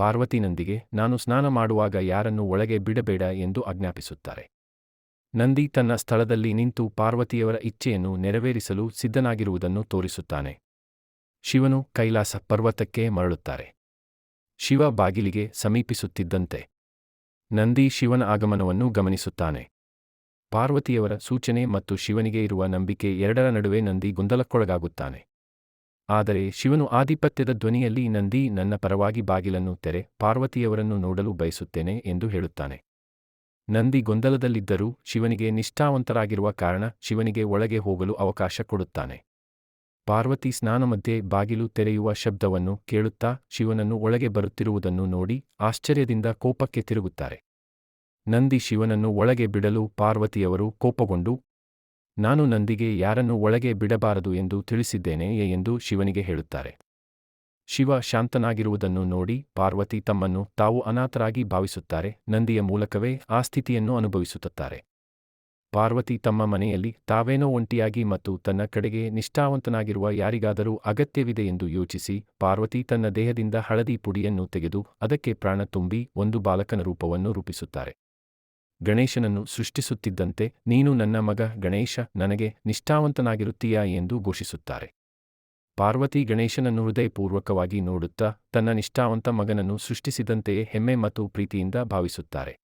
ಪಾರ್ವತಿನಂದಿಗೆ ನಾನು ಸ್ನಾನ ಮಾಡುವಾಗ ಯಾರನ್ನು ಒಳಗೆ ಬಿಡಬೇಡ ಎಂದು ಆಜ್ಞಾಪಿಸುತ್ತಾರೆ. ನಂದಿ ತನ್ನ ಸ್ಥಳದಲ್ಲಿ ನಿಂತು ಪಾರ್ವತಿಯವರ ಇಚ್ಛೆಯನ್ನು ನೆರವೇರಿಸಲು ಸಿದ್ಧನಾಗಿರುವುದನ್ನು ತೋರಿಸುತ್ತಾನೆ. ಶಿವನು ಕೈಲಾಸ ಪರ್ವತಕ್ಕೆ ಮರಳುತ್ತಾರೆ. ಶಿವ ಬಾಗಿಲಿಗೆ ಸಮೀಪಿಸುತ್ತಿದ್ದಂತೆ ನಂದಿ ಶಿವನ ಆಗಮನವನ್ನು ಗಮನಿಸುತ್ತಾನೆ. ಪಾರ್ವತಿಯವರ ಸೂಚನೆ ಮತ್ತು ಶಿವನಿಗೆ ಇರುವ ನಂಬಿಕೆ ಎರಡರ ನಡುವೆ ನಂದಿ ಗೊಂದಲಕ್ಕೊಳಗಾಗುತ್ತಾನೆ. ಆದರೆ ಶಿವನು ಆಧಿಪತ್ಯದ ಧ್ವನಿಯಲ್ಲಿ ನಂದಿ ನನ್ನ ಪರವಾಗಿ ಬಾಗಿಲನ್ನು ತೆರೆ ಪಾರ್ವತಿಯವರನ್ನು ನೋಡಲು ಬಯಸುತ್ತೇನೆ ಎಂದು ಹೇಳುತ್ತಾನೆ. ನಂದಿ ಗೊಂದಲದಲ್ಲಿದ್ದರೂ ಶಿವನಿಗೆ ನಿಷ್ಠಾವಂತರಾಗಿರುವ ಕಾರಣ ಶಿವನಿಗೆ ಒಳಗೆ ಹೋಗಲು ಅವಕಾಶ ಕೊಡುತ್ತಾನೆ. ಪಾರ್ವತಿ ಸ್ನಾನ ಮಧ್ಯೆ ಬಾಗಿಲು ತೆರೆಯುವ ಶಬ್ದವನ್ನು ಕೇಳುತ್ತಾ ಶಿವನನ್ನು ಒಳಗೆ ಬರುತ್ತಿರುವುದನ್ನು ನೋಡಿ ಆಶ್ಚರ್ಯದಿಂದ ಕೋಪಕ್ಕೆ ತಿರುಗುತ್ತಾರೆ. ನಂದಿ ಶಿವನನ್ನು ಒಳಗೆ ಬಿಡಲು ಪಾರ್ವತಿಯವರು ಕೋಪಗೊಂಡು ನಾನು ನಂದಿಗೆ ಯಾರನ್ನು ಒಳಗೆ ಬಿಡಬಾರದು ಎಂದು ತಿಳಿಸಿದ್ದೇನೆ ಎಂದು ಶಿವನಿಗೆ ಹೇಳುತ್ತಾರೆ. ಶಿವ ಶಾಂತನಾಗಿರುವುದನ್ನು ನೋಡಿ ಪಾರ್ವತಿ ತಮ್ಮನ್ನು ತಾವು ಅನಾಥರಾಗಿ ಭಾವಿಸುತ್ತಾರೆ, ನಂದಿಯ ಮೂಲಕವೇ ಆ ಸ್ಥಿತಿಯನ್ನು ಅನುಭವಿಸುತ್ತಾರೆ. ಪಾರ್ವತಿ ತಮ್ಮ ಮನೆಯಲ್ಲಿ ತಾವೇನೋ ಒಂಟಿಯಾಗಿ ಮತ್ತು ತನ್ನ ಕಡೆಗೆ ನಿಷ್ಠಾವಂತನಾಗಿರುವ ಯಾರಿಗಾದರೂ ಅಗತ್ಯವಿದೆ ಎಂದು ಯೋಚಿಸಿ ಪಾರ್ವತಿ ತನ್ನ ದೇಹದಿಂದ ಹಳದಿ ಪುಡಿಯನ್ನು ತೆಗೆದು ಅದಕ್ಕೆ ಪ್ರಾಣ ತುಂಬಿ ಒಂದು ಬಾಲಕನ ರೂಪವನ್ನು ರೂಪಿಸುತ್ತಾರೆ. ಗಣೇಶನನ್ನು ಸೃಷ್ಟಿಸುತ್ತಿದ್ದಂತೆ ನೀನು ನನ್ನ ಮಗ ಗಣೇಶ ನನಗೆ ನಿಷ್ಠಾವಂತನಾಗಿರುತ್ತೀಯಾ ಎಂದು ಘೋಷಿಸುತ್ತಾರೆ. ಪಾರ್ವತಿ ಗಣೇಶನನ್ನು ಹೃದಯಪೂರ್ವಕವಾಗಿ ನೋಡುತ್ತಾ ತನ್ನ ನಿಷ್ಠಾವಂತ ಮಗನನ್ನು ಸೃಷ್ಟಿಸಿದಂತೆಯೇ ಹೆಮ್ಮೆ ಮತ್ತು ಪ್ರೀತಿಯಿಂದ ಭಾವಿಸುತ್ತಾರೆ.